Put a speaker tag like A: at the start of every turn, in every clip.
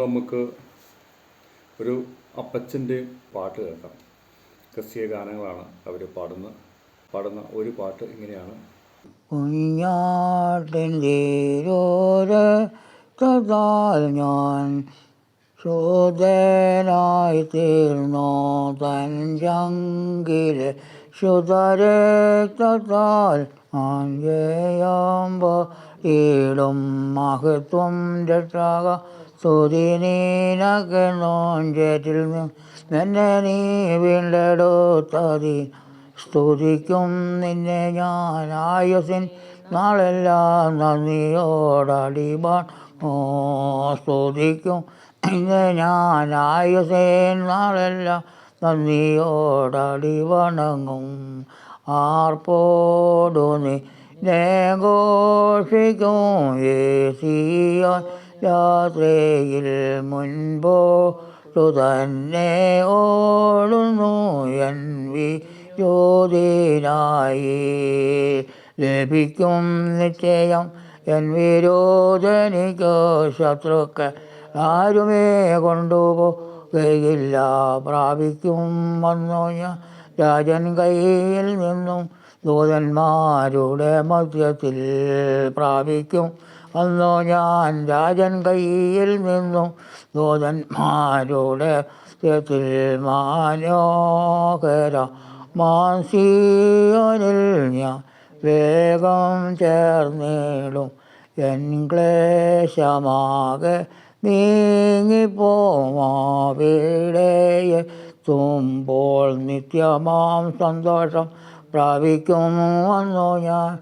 A: നമുക്ക് ഒരു അപ്പച്ചന്റെ പാട്ട് കേൾക്കാം. ക്രിസ്തീയ ഗാനങ്ങളാണ് അവർ പാടുന്ന പാടുന്ന ഒരു പാട്ട് ഇങ്ങനെയാണ്.
B: കുഞ്ഞാട്ടിന്റെ ഓരത്താൽ ഞാൻ ശോധനായി തീർന്നോ. തൻ ചങ്കിലെ ശുതരക്തത്താൽ ആഞ്ചയാമ്പ ഈടും മഹത്വം രക്ഷക സ്തുതി നീനകനോഞ്ചേറ്റിൽ നിന്നെ നീ വീണ്ടെടുത്തതി. സ്തുതിക്കും നിന്നെ ഞാൻ ആയുസിൻ നാളെല്ലാം നന്ദിയോടടിപാൻ. ഓ സ്തുതിക്കും നിന്നെ ഞാൻ ആയുസിൻ നാളെല്ലാം നന്ദിയോടടി വണങ്ങും ആർപ്പോടു നീ ഘോഷിക്കും. ഏസിയ യാത്രയിൽ മുൻപോ തന്നെ ഓടുന്നു എൻ വി ജ്യോതിനായി ലഭിക്കും നിശ്ചയം എൻ വിരോധനിക്ക് ശത്രുക്കൾ ആരുമേ കൊണ്ടുപോകുകയില്ല പ്രാപിക്കും വന്നു ഞാൻ രാജൻ കയ്യിൽ നിന്നും ദൂതന്മാരുടെ മധ്യത്തിൽ പ്രാപിക്കും വന്നു ഞാൻ രാജൻ കയ്യിൽ നിന്നു. ദൂതന്മാരുടെ ചേത്തിൽ മാനോകര മാസിയോനിൽ ഞാൻ വേഗം ചേർന്നിടും. എൻ ക്ലേശമാകെ നീങ്ങിപ്പോമാവിടെയെത്തുമ്പോൾ നിത്യമാം സന്തോഷം പ്രാപിക്കും വന്നു ഞാൻ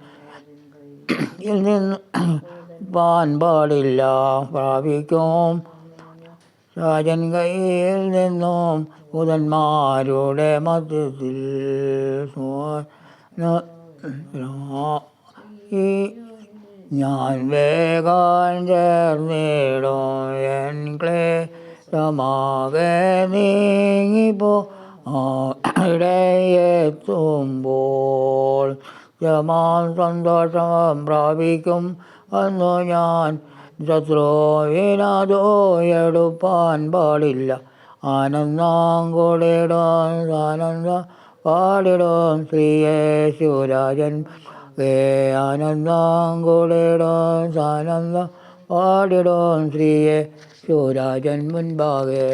B: നിന്ന് പാൻ പാടില്ല പ്രാപിക്കും. രാജൻ കയ്യിൽ നിന്നും ബുധന്മാരുടെ മധ്യത്തിൽ ഈ ഞാൻ വേഗം ചേർന്നിടും. എൻ ക്ലേശമാകെ നീങ്ങിപ്പോ ഇടയെത്തുമ്പോൾ ജമാൻ സന്തോഷം പ്രാപിക്കും അന്നു ഞാൻ ശത്രുവിനതോ എടുപ്പാൻ പാടില്ല. ആനന്ദം കൂടിയിടും ആനന്ദ പാടിടും ശ്രീയേശുരാജൻ ഏ ആനന്ദം കൂടിയിടും ആനന്ദം പാടിടും ശ്രീയെ ശിവരാജൻ മുൻപാകെ.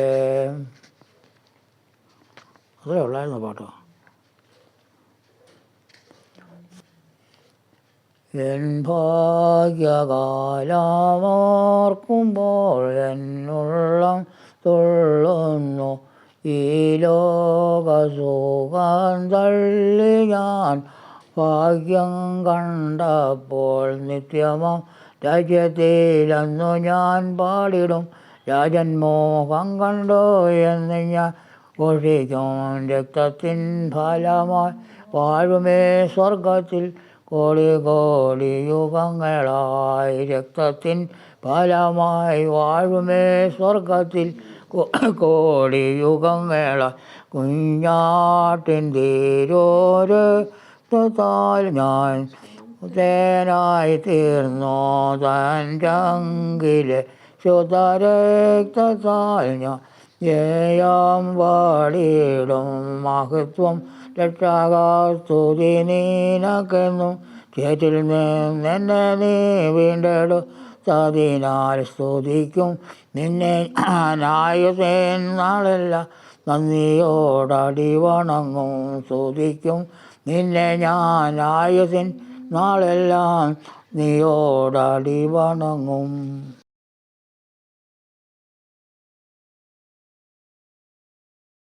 B: അത്രേ ഉള്ളായിരുന്നു പാട്ടോ. എൻ ഭാഗ്യകാലമാർക്കുമ്പോൾ എന്നുള്ളം തുള്ളുന്നു. ഈ ലോകസുഖം തള്ളി ഞാൻ ഭാഗ്യം കണ്ടപ്പോൾ നിത്യമം രാജ്യത്തിലെന്നു ഞാൻ പാടിടും. രാജൻ മോഹം കണ്ടു എന്ന് ഞാൻ ഘോഷിക്കും. രക്തത്തിൻ ഫലമായി വാഴുമേ സ്വർഗത്തിൽ കോടി കോടി യുഗങ്ങളായി രക്തത്തിൻ ഫലമായി വാഴുമേ സ്വർഗത്തിൽ. കോടി യുഗങ്ങളായി കുഞ്ഞാട്ടിൻ തീരോരത്താൽ ഞാൻ തേനായി തീർന്നോ. തൻ ചങ്കിലെ ശുതരക്തത്താൽ ഞാൻ ജയം വാടിയിടും മഹത്വം രക്ഷാകാസ്തുതി നീനക്കെന്നും ചേറ്റിൽ നിന്നെ നീ വീണ്ടെടു. സതിനാൽ സ്തുതിക്കും നിന്നെ ഞാനായുസേൻ നാളല്ല. നന്ദിയോടടി വണങ്ങും സ്തുതിക്കും നിന്നെ ഞാനായുസിൻ നാളെല്ലാം. നീയോടടി വണങ്ങും.